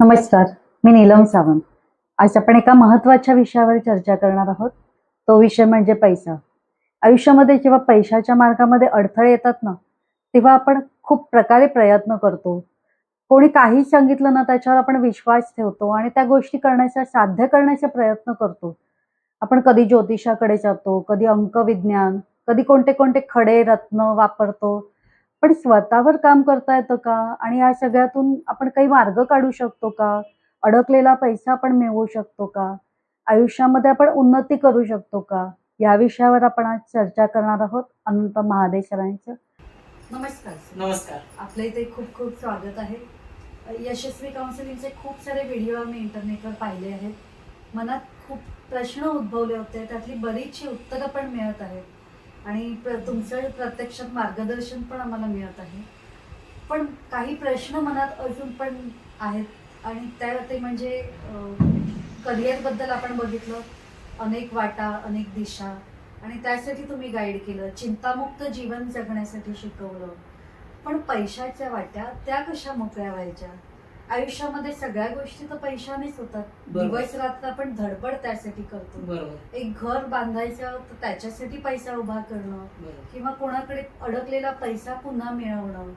नमस्कार मी नीलम सावंत. आज आपण एका महत्त्वाच्या विषयावर चर्चा करणार आहोत. तो विषय म्हणजे पैसा. आयुष्यामध्ये जेव्हा पैशाच्या मार्गामध्ये अडथळे येतात ना तेव्हा आपण खूप प्रकारे प्रयत्न करतो. कोणी काही सांगितलं ना त्याच्यावर आपण विश्वास ठेवतो आणि त्या गोष्टी करण्याचा साध्य करण्याचा प्रयत्न करतो. आपण कधी ज्योतिषाकडे जातो कधी अंकविज्ञान कधी कोणते कोणते खडे रत्न वापरतो. पण स्वतःवर काम करता येतं का? आणि या सगळ्यातून आपण काही मार्ग काढू शकतो का? अडकलेला पैसा आपण मिळवू शकतो का? आयुष्यामध्ये आपण उन्नती करू शकतो का? या विषयावर आपण आज चर्चा करणार आहोत. अनंत महादेशरांचं नमस्कार नमस्कार. आपल्या इथे खूप खूप स्वागत आहे. यशस्वी काउन्सिलिंगचे खूप सारे व्हिडिओ आम्ही इंटरनेटवर पाहिले आहेत. मनात खूप प्रश्न उद्भवले होते. त्यातली बरीचशी उत्तरं पण मिळत आहेत. आणि प्र तुमचं प्रत्यक्षात मार्गदर्शन पण आम्हाला मिळत आहे. पण काही प्रश्न मनात अजून पण आहेत आणि त्या ते म्हणजे करिअरबद्दल आपण बघितलं. अनेक वाटा अनेक दिशा आणि त्यासाठी तुम्ही गाईड केलं. चिंतामुक्त जीवन जगण्यासाठी शिकवलं. पण पैशाच्या वाट्या त्या कशा मोकळ्या व्हायच्या? आयुष्यामध्ये सगळ्या गोष्टी तर पैशानेच होतात. बरोबर. दिवस रात्र आपण धडपड त्यासाठी करतो. बरोबर. एक घर बांधायचं तर त्याच्यासाठी पैसा उभा करणं बरोबर. किंवा कोणाकडे अडकलेला पैसा पुन्हा मिळवणं.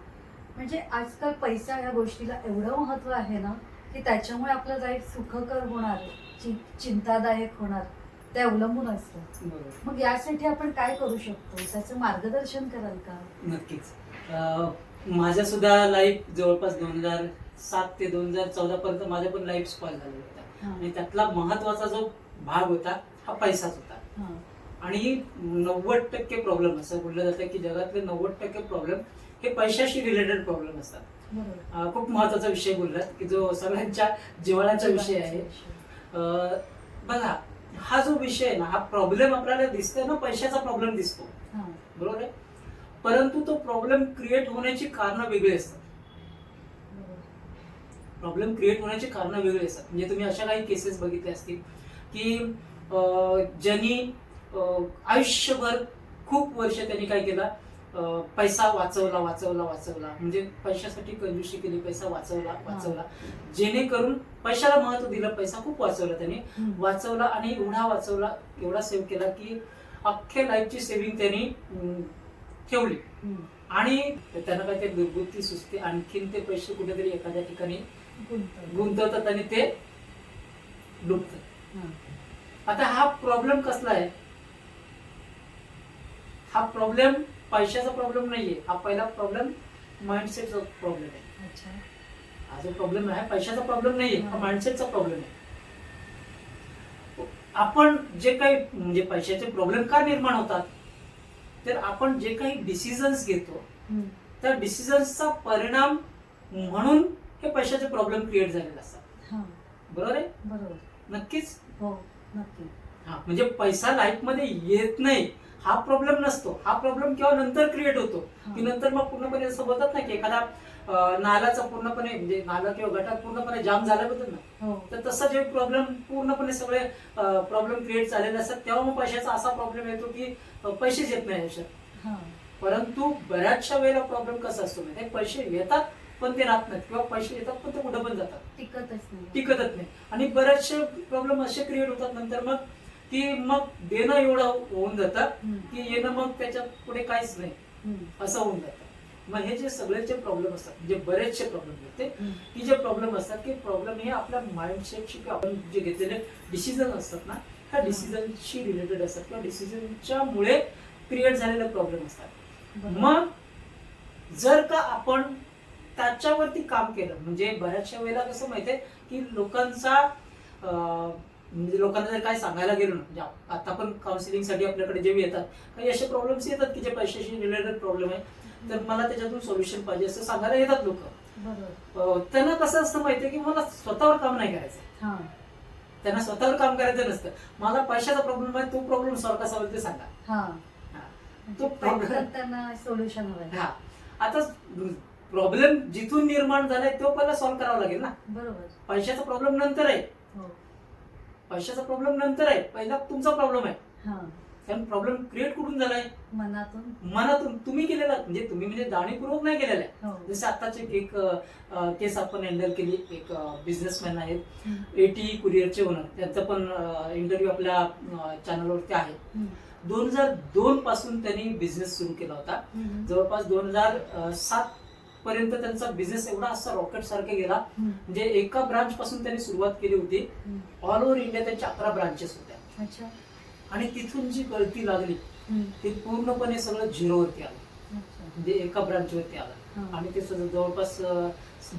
म्हणजे आजकाल पैसा ह्या गोष्टीला एवढं महत्त्व आहे ना की त्याच्यामुळे आपलं लाईफ सुखकर होणार चि- चिंतादायक होणार. ते अवलंबून असतं. बरोबर. मग यासाठी आपण काय करू शकतो? त्याचं मार्गदर्शन कराल का? नक्कीच. माझ्या सुद्धा लाईफ जवळपास दोन हजार सात ते दोन हजार चौदा पर्यंत माझ्या पण लाईफ स्पॉइल झालेला होता. आणि त्यातला महत्त्वाचा जो भाग होता हा पैसाच होता. हा. आणि नव्वद टक्के प्रॉब्लेम असं बोललं जातं की जगातले नव्वद टक्के प्रॉब्लेम हे पैशाशी रिलेटेड प्रॉब्लेम असतात. खूप महत्त्वाचा विषय बोललात की जो सगळ्यांच्या जिव्हाळ्याचा विषय आहे. बघा हा जो विषय आहे ना हा प्रॉब्लेम आपल्याला दिसतोय ना पैशाचा प्रॉब्लेम दिसतो. बरोबर आहे? परंतु तो प्रॉब्लेम क्रिएट होण्याची कारण वेगळी असतात. प्रॉब्लेम क्रिएट होण्याची कारण वेगळी असतात. म्हणजे तुम्ही अशा काही केसेस बघितले असतील की ज्यांनी आयुष्यभर खूप वर्ष त्यांनी काय केला? पैसा वाचवला वाचवला वाचवला. म्हणजे पैशासाठी कंजूशी केली पैसा वाचवला वाचवला. जेणेकरून पैशाला महत्त्व दिलं पैसा खूप वाचवला त्यांनी. वाचवला आणि एवढा वाचवला एवढा सेव्ह केला की अख्ख्या लाईफची सेव्हिंग त्यांनी ठेवली. आणि त्यांना काय ते दुर्बुद्धी सुचते. आणखीन ते पैसे कुठेतरी एखाद्या ठिकाणी. गुंतवतात. आणि ते हा. आता हा प्रॉब्लेम कसला आहे? हा प्रॉब्लेम पैशाचा प्रॉब्लेम नाहीये. हा पहिला प्रॉब्लेम माइंडसेटचा प्रॉब्लेम आहे. अच्छा. हा जो प्रॉब्लेम आहे पैशाचा प्रॉब्लेम नाहीये हा. माइंडसेटचा प्रॉब्लेम आहे. आपण जे काही म्हणजे पैशाचे प्रॉब्लेम का निर्माण होतात? तर आपण जे काही डिसिजन्स घेतो. त्या डिसिजन्सचा परिणाम म्हणून हे पैशाचे प्रॉब्लेम क्रिएट झालेले असतात. हा. बरोबर आहे? बरोबर. नक्कीच? हो नक्की. हा म्हणजे पैसा लाईफमध्ये येत नाही. हा प्रॉब्लेम नसतो. हा प्रॉब्लेम केव्हा नंतर क्रिएट होतो. की नंतर मग पूर्णपणे असं बोलतात ना की एखादा नालाचा पूर्णपणे म्हणजे नाला किंवा गटार पूर्णपणे जाम झाल्याबद्दल ना हो. तर तसं जे प्रॉब्लेम पूर्णपणे सगळे प्रॉब्लेम क्रिएट झालेले असतात तेव्हा मग पैशाचा असा प्रॉब्लेम येतो की पैसेच येत नाही आयुष्यात. हा. परंतु बऱ्याचशा वेळेला प्रॉब्लेम कसा असतो माहिती पैसे येतात पण ते राहत नाहीत किंवा पैसे येतात पण ते कुठं पण जातात टिकतच नाही टिकतच नाही आणि बरेचसे प्रॉब्लेम असे क्रिएट होतात नंतर मग की मग देणं एवढं होऊन जातं. की येणं मग त्याच्या पुढे काहीच नाही. असं होऊन जातं मग हे जे सगळे जे प्रॉब्लेम असतात म्हणजे बरेचसे प्रॉब्लेम होते. की जे प्रॉब्लेम असतात की प्रॉब्लेम हे आपल्या माइंडसेटशी किंवा आपण जे घेतलेले डिसिजन असतात ना ह्या डिसिजनशी रिलेटेड असतात किंवा डिसिजनच्या मुळे क्रिएट झालेले प्रॉब्लेम असतात. मग जर का आपण त्याच्यावरती काम केलं. म्हणजे बऱ्याचशा वेळेला कसं माहितीये की लोकांचा म्हणजे लोकांना जर काय सांगायला गेलो ना म्हणजे आता पण काउन्सिलिंगसाठी आपल्याकडे जे येतात काही असे प्रॉब्लेम्स येतात की जे पैशाशी रिलेटेड प्रॉब्लेम आहे तर मला त्याच्यातून सोल्युशन पाहिजे असं सांगायला येतात लोक. त्यांना कसं असतं माहितीये की मला स्वतःवर काम नाही करायचं. त्यांना स्वतःवर काम करायचं नसतं. मला पैशाचा प्रॉब्लेम आहे तो प्रॉब्लेम सॉल्व कसा होईल ते सांगा. हा. तो त्यांना सोल्युशन हा. आता प्रॉब्लेम जिथून निर्माण झालाय तो पहिला सॉल्व्ह करावा लागेल ना. बरोबर. पैशाचा प्रॉब्लेम नंतर आहे. हो. पैशाचा प्रॉब्लेम नंतर आहे. पहिला तुमचा प्रॉब्लेम आहे. हा. कारण प्रॉब्लेम क्रिएट कुठून झालाय? मनातून. मनातून तुम्ही केलेला म्हणजे तुम्ही म्हणजे जाणीवपूर्वक नाही केलेला आहे. हो. जसं आताच एक- केस आपण हँडल केली. एक बिझनेसमॅन आहेत. हम्म. एटी कुरिअरचे ओनर त्यांचा पण इंटरव्ह्यू आपल्या चॅनलवरती आहे. हम्म. दोन हजार दोन पासून त्यांनी बिझनेस सुरू केला होता. हम्म. जवळपास दोन हजार सात पर्यंत त्यांचा बिझनेस एवढा असा रॉकेट सारखा गेला. म्हणजे एका ब्रांच पासून त्यांनी सुरुवात केली होती. ऑल ओव्हर इंडिया त्यांच्या अकरा ब्रांचेस होत्या अच्छा आणि तिथून जी गळती लागली. ती पूर्णपणे सगळं झिरोवरती आलं अच्छा. म्हणजे एका ब्रांचवरती आलं हा. आणि ते जवळपास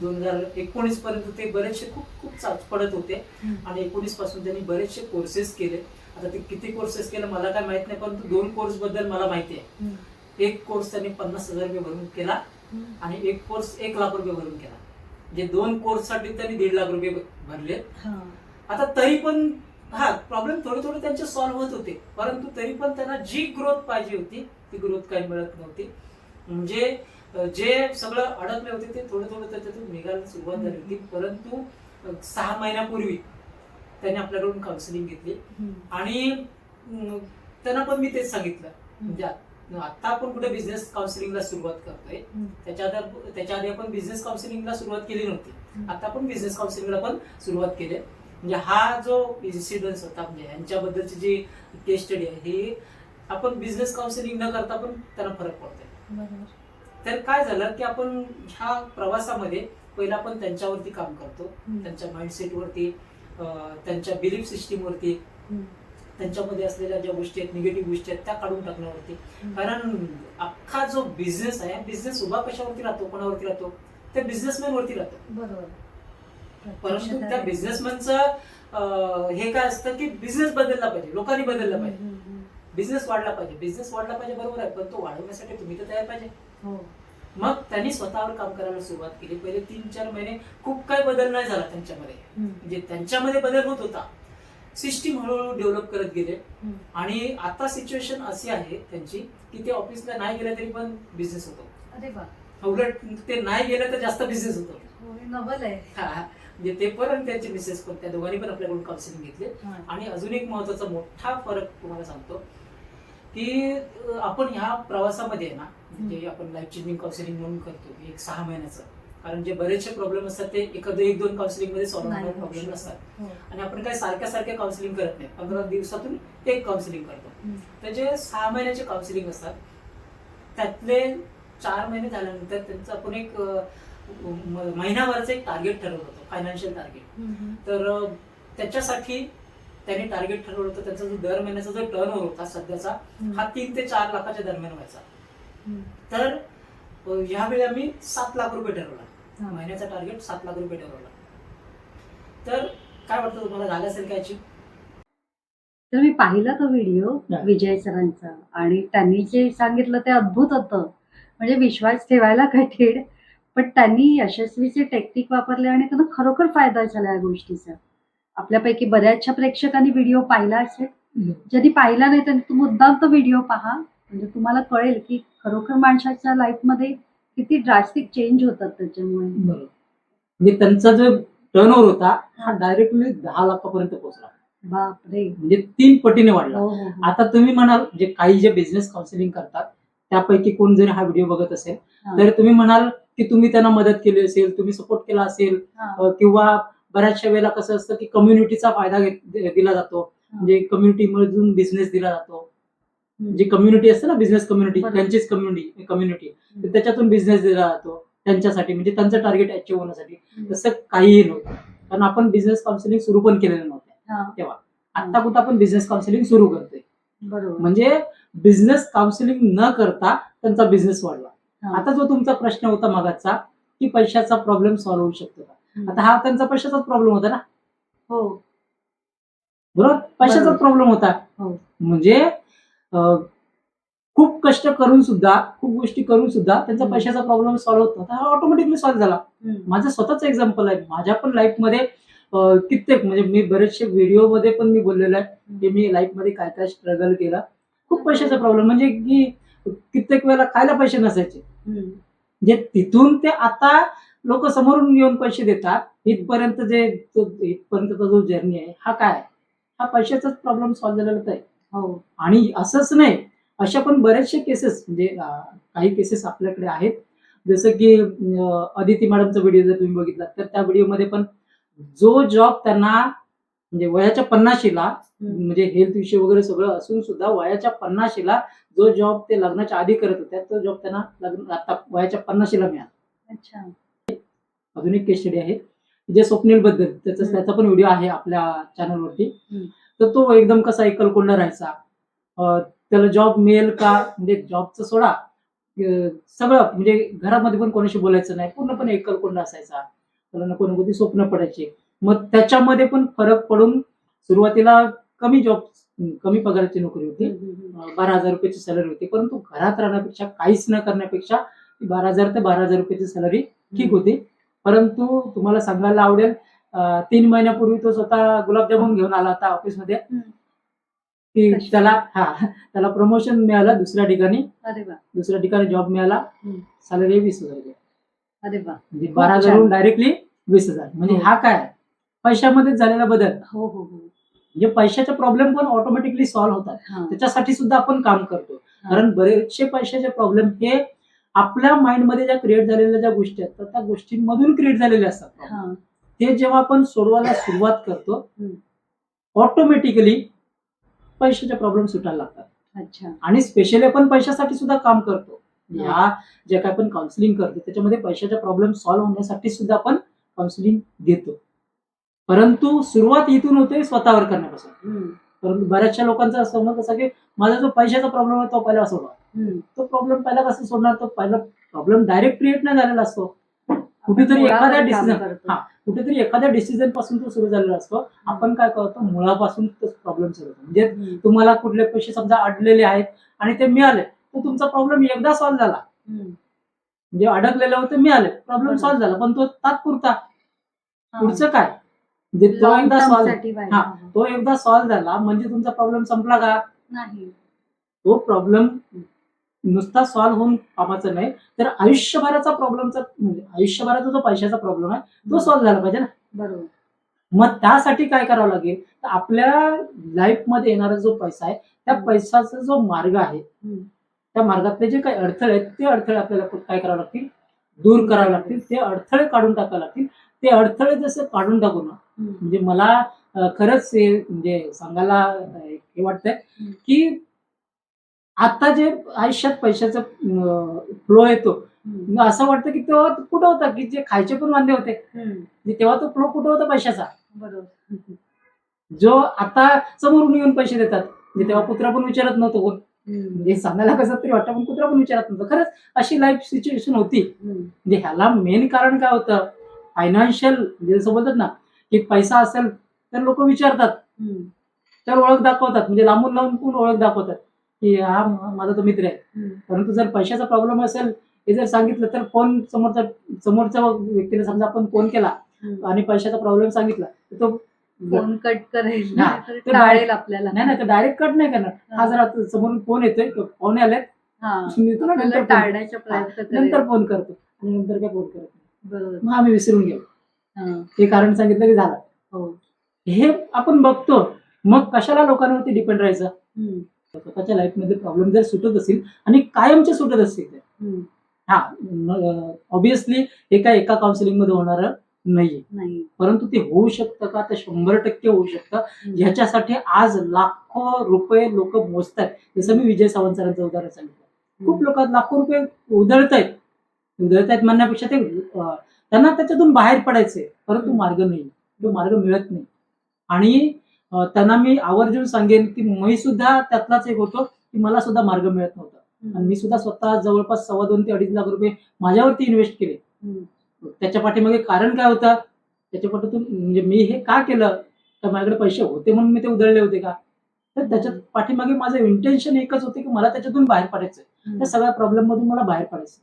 दोन हजार एकोणीस पर्यंत ते बरेचसे खूप खूप चाच पडत होते. आणि एकोणीसपासून त्यांनी बरेचसे कोर्सेस केले आता ते किती कोर्सेस केले मला काय माहीत नाही परंतु दोन कोर्सबद्दल मला माहिती आहे. एक कोर्स त्यांनी पन्नास हजार रुपये भरून केला. आणि एक कोर्स एक लाख रुपये भरून केला. म्हणजे दोन कोर्ससाठी त्यांनी दीड लाख रुपये भरले. आता तरी पण हा प्रॉब्लेम थोडे थोडे त्यांचे सॉल्व्ह होत होते. परंतु तरी पण त्यांना जी ग्रोथ पाहिजे होती ती ग्रोथ काही मिळत नव्हती. म्हणजे जे सगळं अडकले होते ते थोडं थोडं त्याच्यातून निघायला सुरुवात झाली होती. परंतु सहा महिन्यापूर्वी त्यांनी आपल्याकडून काउन्सिलिंग घेतली. आणि त्यांना पण मी तेच सांगितलं. म्हणजे आता आपण कुठे बिझनेस काउन्सिलिंगला सुरुवात करतोय. त्याच्या आधी त्याच्या आधी आपण बिझनेस काउन्सिलिंगला सुरुवात केली नव्हती. आता आपण बिझनेस काउन्सिलिंगला पण सुरुवात केली. म्हणजे हा जो इन्सिडन्स होता म्हणजे यांच्याबद्दलची जी केस स्टडी आहे ही आपण बिझनेस काउन्सिलिंग न करता पण त्यांना फरक पडतोय. तर काय झालं की आपण ह्या प्रवासामध्ये पहिला आपण त्यांच्यावरती काम करतो. त्यांच्या माइंडसेटवरती त्यांच्या बिलीफ सिस्टीमवरती. त्यांच्यामध्ये असलेल्या ज्या गोष्टी आहेत निगेटिव्ह गोष्टी आहेत त्या काढून टाकण्यावरती. कारण अख्खा जो बिझनेस आहे बिझनेस उभा कशावरती राहतो कोणावरती राहतो? त्या बिझनेसमॅन वरती राहतो. बरोबर. परंतु त्या बिझनेसमॅनचं हे काय असतं की बिझनेस बदलला पाहिजे लोकांनी बदलला पाहिजे. बिझनेस वाढला पाहिजे. बिझनेस वाढला पाहिजे बरोबर आहे पण तो वाढवण्यासाठी तुम्ही तर तयार पाहिजे. हो. मग त्यांनी स्वतःवर काम करायला सुरुवात केली. पहिले तीन चार महिने खूप काही बदल नाही झाला त्यांच्यामध्ये. म्हणजे त्यांच्यामध्ये बदल होत होता. सिस्टीम हळूहळू डेव्हलप करत गेले. आणि आता सिच्युएशन अशी आहे त्यांची की ते ऑफिसला नाही गेले तरी पण बिझनेस होतो. अरे वा. उलट ते नाही गेले तर जास्त बिझनेस होतो. हो, हे हा, म्हणजे ते पण आणि त्यांचे मिसेस पण त्या दोघांनी पण आपल्याकडून काउन्सिलिंग घेतले. आणि अजून एक महत्त्वाचा मोठा फरक तुम्हाला सांगतो की आपण ह्या प्रवासामध्ये आहे ना म्हणजे आपण लाईफ चेंजिंग काउन्सिलिंग म्हणून करतो एक सहा महिन्याचं. कारण जे बरेचसे प्रॉब्लेम असतात ते एखादं एक दोन काउन्सिलिंगमध्ये सॉल्व्ह होणारे प्रॉब्लेम. असतात. आणि आपण काय सारख्या सारख्या काउन्सिलिंग करत नाही पंधरा दिवसातून एक काउन्सिलिंग करतो. तर जे सहा महिन्याचे काउन्सिलिंग असतात त्यातले चार महिने झाल्यानंतर त्यांचं आपण एक महिनाभराचं एक टार्गेट ठरवलं होतं फायनान्शियल टार्गेट तर त्याच्यासाठी त्यांनी टार्गेट ठरवलं होतं त्यांचा जो दर महिन्याचा जो टर्न ओव्हर होता सध्याचा. हा तीन ते चार लाखाच्या दरम्यान व्हायचा. तर अं, ह्यावेळी आम्ही सात लाख रुपये ठरवला. महिन्याचा टार्गेट सात लाख रुपये ठरवला. तर काय वाटतं तुम्हाला झालं असेल काय achieve? तर मी पाहिला तो व्हिडिओ. विजय सरांचा आणि त्यांनी जे सांगितलं ते अद्भुत होतं. म्हणजे विश्वास ठेवायला कठीण पण त्यांनी यशस्वीचे टेक्निक वापरले आणि त्यांना खरोखर फायदा झाला या गोष्टीचा. आपल्यापैकी बऱ्याचशा प्रेक्षकांनी व्हिडिओ पाहिला असेल. ज्यांनी पाहिला नाही त्यांनी तू मुद्दाम तो व्हिडिओ पहा. म्हणजे तुम्हाला कळेल की खरोखर माणसाच्या लाईफमध्ये किती ड्रास्टिक चेंज होतात त्याच्यामुळे. बरोबर. म्हणजे त्यांचा जो टर्न ओव्हर होता हा डायरेक्टली दहा लाखापर्यंत पोहोचला. बापरे. म्हणजे तीन पटीने वाढला. हो हो हो. आता तुम्ही म्हणाल जे काही जे बिझनेस काउन्सिलिंग करतात त्यापैकी कोण जर हा व्हिडिओ बघत असेल हा. तर तुम्ही म्हणाल की तुम्ही त्यांना मदत केली असेल तुम्ही सपोर्ट केला असेल हा. अ, किंवा बऱ्याचशा वेळेला कसं असतं की कम्युनिटीचा फायदा घेत- दिला जातो. म्हणजे कम्युनिटी मधून बिझनेस दिला जातो. जी कम्युनिटी असते ना बिझनेस कम्युनिटी. त्यांचीच कम्युनिटी कम्युनिटी तर त्याच्यातून बिझनेस दिला जातो त्यांच्यासाठी म्हणजे त्यांचं टार्गेट अचीव्ह होण्यासाठी. तसं काहीही नव्हतं कारण आपण बिझनेस काउन्सिलिंग सुरू पण केलेलं नव्हतं. तेव्हा आता कुठं आपण बिझनेस काउन्सिलिंग सुरू करतोय म्हणजे बिझनेस काउन्सिलिंग न करता त्यांचा बिझनेस वाढला. आता जो तुमचा प्रश्न होता मागाचा की पैशाचा प्रॉब्लेम सॉल्व्ह होऊ शकतो का. आता हा त्यांचा पैशाचाच प्रॉब्लेम होता ना हो बरोबर पैशाचाच. प्रॉब्लेम होता हो. म्हणजे खूप कष्ट करून सुद्धा खूप गोष्टी करून सुद्धा त्यांचा. पैशाचा प्रॉब्लेम सॉल्व्ह होत नव्हता. हा ऑटोमॅटिकली सॉल्व्ह झाला. माझं स्वतःच एक्झाम्पल आहे. माझ्या पण लाईफमध्ये कित्येक म्हणजे मी बरेचसे व्हिडिओमध्ये पण मी बोललेलो आहे की मी लाईफमध्ये काय काय स्ट्रगल केला. खूप पैशाचा प्रॉब्लेम म्हणजे की कित्येक वेळेला खायला पैसे नसायचे. म्हणजे तिथून ते आता लोक समोरून येऊन पैसे देतात इथपर्यंत जे इथपर्यंतचा जो जर्नी आहे हा काय? हा पैशाचाच प्रॉब्लेम सॉल्व्ह झालेला आहे. हो आणि असंच नाही अशा पण बरेचसे केसेस म्हणजे काही केसेस आपल्याकडे आहेत जसं की अदिती मॅडमचा व्हिडिओ जर तुम्ही बघितला तर त्या व्हिडिओमध्ये पण जो जॉब त्यांना म्हणजे वयाच्या पन्नाशीला. म्हणजे हेल्थ इश्यू वगैरे सगळं असून सुद्धा वयाच्या पन्नाशीला जो जॉब ते लग्नाच्या आधी करत होत्या तो जॉब त्यांना लग्न आता वयाच्या पन्नाशीला मिळाला अच्छा अजून एक केस स्टडी आहे जे स्वप्नील बद्दल त्याचा. त्याचा पण व्हिडिओ आहे आपल्या चॅनलवरती. तर तो एकदम कसा एकलकोंडा राहायचा. अं, त्याला जॉब मिळेल का? म्हणजे जॉबचं सोडा. सगळं म्हणजे घरामध्ये पण कोणाशी बोलायचं नाही. पूर्णपणे एकलकोंडा असायचा. त्याला नको नको ती स्वप्न पडायची. मग त्याच्यामध्ये पण फरक पडून सुरुवातीला कमी जॉब कमी पगाराची नोकरी होती. बारा हजार रुपयाची सॅलरी होती. परंतु घरात राहण्यापेक्षा काहीच न करण्यापेक्षा बारा हजार ते बारा हजार रुपयाची सॅलरी ठीक होती. परंतु तुम्हाला सांगायला आवडेल तीन महिन्यापूर्वी तो स्वतः गुलाबजामुन घेऊन आला होता ऑफिसमध्ये. की? त्याला हा त्याला प्रमोशन मिळालं दुसऱ्या ठिकाणी. दुसऱ्या ठिकाणी जॉब मिळाला. सॅलरी वीस हजार म्हणजे बारा हजारहून डायरेक्टली वीस हजार. म्हणजे हो. काय? पैशामध्येच झालेला बदल. हो हो हो. म्हणजे पैशाचे प्रॉब्लेम पण ऑटोमॅटिकली सॉल्व्ह होतात. त्याच्यासाठी सुद्धा आपण काम करतो. कारण बरेचसे पैशाचे प्रॉब्लेम हे आपल्या माइंडमध्ये ज्या क्रिएट झालेल्या ज्या गोष्टी आहेत तर त्या गोष्टींमधून क्रिएट झालेले असतात. ते जेव्हा आपण सोडवायला सुरुवात करतो. ऑटोमॅटिकली पैशाचे प्रॉब्लेम सुटायला लागतात. अच्छा. आणि स्पेशली आपण पैशासाठी सुद्धा काम करतो. या जे काय आपण काउन्सिलिंग करतो त्याच्यामध्ये पैशाचे प्रॉब्लेम सॉल्व्ह होण्यासाठी सुद्धा आपण काउन्सिलिंग घेतो परंतु सुरुवात इथून होते स्वतःवर करण्यापासून. परंतु बऱ्याचशा लोकांचा समज असा की माझा जो पैशाचा प्रॉब्लेम आहे तो पहिला सोडवा. तो प्रॉब्लेम पहिला कसं सोडणार? तो पहिला प्रॉब्लेम डायरेक्ट क्रिएट नाही झालेला असतो. कुठेतरी एखाद्या डिसिजन. हा कुठेतरी एखाद्या डिसिजनपासून तो सुरू झालेला असतो आपण काय करतो मुळापासून तो प्रॉब्लेम सुरू होतो म्हणजे तुम्हाला कुठले पैसे समजा अडलेले आहेत आणि ते मिळाले तर तुमचा प्रॉब्लेम एकदा सॉल्व्ह झाला. म्हणजे अडकलेले होते मिळाले प्रॉब्लेम. सॉल्व्ह झाला पण तो तात्पुरता. पुढचं काय म्हणजे तो एकदा सॉल्व्ह. हा. तो एकदा सॉल्व्ह झाला म्हणजे तुमचा प्रॉब्लेम संपला का नाही तो प्रॉब्लेम नुसता सॉल्व्ह होऊन कामाचा नाही तर आयुष्यभराचा प्रॉब्लेमचा म्हणजे आयुष्यभराचा जो पैशाचा प्रॉब्लेम आहे तो सॉल्व्ह झाला पाहिजे ना. बरोबर. मग त्यासाठी काय करावं लागेल? तर आपल्या लाईफमध्ये येणारा जो पैसा आहे त्या पैशाचा जो मार्ग आहे. त्या मार्गातले जे काही अडथळे आहेत ते अडथळे आपल्याला काय करावे लागतील? दूर करावे लागतील. ते अडथळे काढून टाकावे लागतील. ते अडथळे जसं काढून टाकू ना. म्हणजे मला खरंच हे म्हणजे सांगायला हे वाटतंय. की आता जे आयुष्यात पैशाचा फ्लो येतो असं वाटतं की तेव्हा कुठं होता की जे खायचे पण वांदे होते. म्हणजे तेव्हा तो फ्लो कुठं होता पैशाचा? बरोबर. जो आता समोरून येऊन पैसे देतात. म्हणजे तेव्हा कुत्रा पण विचारत नव्हतं कोण. म्हणजे सांगायला कसं तरी वाटतं पण कुत्रा पण विचारत नव्हतं. खरंच अशी लाईफ सिच्युएशन होती. म्हणजे ह्याला मेन कारण काय होतं? फायनान्शियल म्हणजे जसं बोलतात ना की पैसा असेल तर लोक विचारतात. तर ओळख दाखवतात. म्हणजे लांबून लांबून ओळख दाखवतात. की हा माझा तो मित्र आहे. परंतु जर पैशाचा प्रॉब्लेम असेल हे जर सांगितलं तर फोन समोरचा समोरच्या व्यक्तीने समजा आपण फोन केला. आणि पैशाचा प्रॉब्लेम सांगितला तर तो फोन कट करेल. आपल्याला. नाही नाही तर डायरेक्ट कट नाही करणार. हा. जर आता समोरून फोन येतोय फोन आलेत हा. आपल्याला नंतर phone- टाळण्याचा प्रयत्न करेल. नंतर फोन करतो. आणि नंतर काय फोन करत. बरोबर. मग आम्ही विसरून गेलो. हा. कारण सांगितलं की झालं. हो. हे आपण बघतो. मग कशाला लोकांवरती डिपेंड राहायचं. स्वतःच्या लाईफमध्ये प्रॉब्लेम जर सुटत असतील आणि कायमचे सुटत असतील हम्म. हा ऑब्विसली हे काय एका काउन्सिलिंगमध्ये होणार नाही. परंतु ते होऊ शकतं का? तर शंभर टक्के होऊ शकतं. ह्याच्यासाठी आज लाखो रुपये लोक मोजतात जसं मी विजय सावंत सरांचं उदाहरण सांगितलं. खूप लोक लाखो रुपये उधळत आहेत उधळत आहेत म्हणण्यापेक्षा ते त्यांना त्याच्यातून बाहेर पडायचंय. परंतु. मार्ग नाही. तो मार्ग मिळत नाही. आणि त्यांना मी आवर्जून सांगेन की मी सुद्धा त्यातलाच एक होतो की मला सुद्धा मार्ग मिळत नव्हता. आणि मी सुद्धा स्वतः जवळपास सव्वा दोन ते अडीच लाख रुपये माझ्यावरती इन्व्हेस्ट केले. त्याच्या पाठीमागे कारण काय होतं? त्याच्या पाठीतून म्हणजे मी हे का केलं? तर माझ्याकडे पैसे होते म्हणून मी ते उधळले होते का? तर त्याच्यात पाठीमागे माझं इंटेन्शन एकच होते की मला त्याच्यातून बाहेर पडायचं. त्या सगळ्या प्रॉब्लेम मधून मला बाहेर पडायचं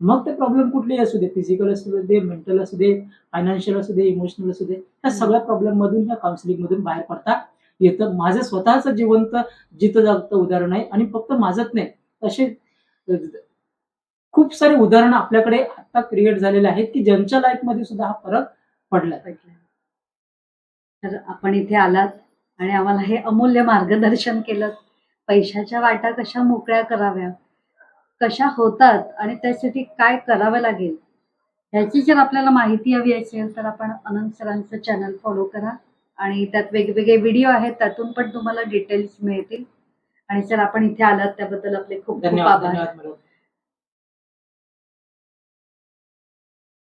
मग ते प्रॉब्लेम कुठलेही असू दे फिजिकल असू दे मेंटल असू दे फायनान्शियल असू दे इमोशनल असू दे त्या सगळ्या प्रॉब्लेम मधून ह्या काउन्सिलिंग मधून बाहेर पडता येतं. माझं स्वतःच जिवंत जिथं जागतं उदाहरण आहे आणि फक्त माझंच नाही तसे अ, खूप सारे उदाहरणं आपल्याकडे आता क्रिएट झालेले आहेत की ज्यांच्या लाईफमध्ये सुद्धा हा फरक पटलं. तर आपण इथे आलात आणि आम्हाला हे अमूल्य मार्गदर्शन केलं. पैशाच्या वाटा कशा मोकळ्या कराव्या? कशा होतात आणि त्यासाठी काय करावं लागेल ह्याची जर आपल्याला माहिती हवी असेल तर आपण अनंत सरांचं चॅनल फॉलो करा आणि त्यात वेगवेगळे व्हिडिओ आहेत त्यातून पण तुम्हाला डिटेल्स मिळतील. आणि सर आपण इथे आलात त्याबद्दल आपले खूप खूप आभार.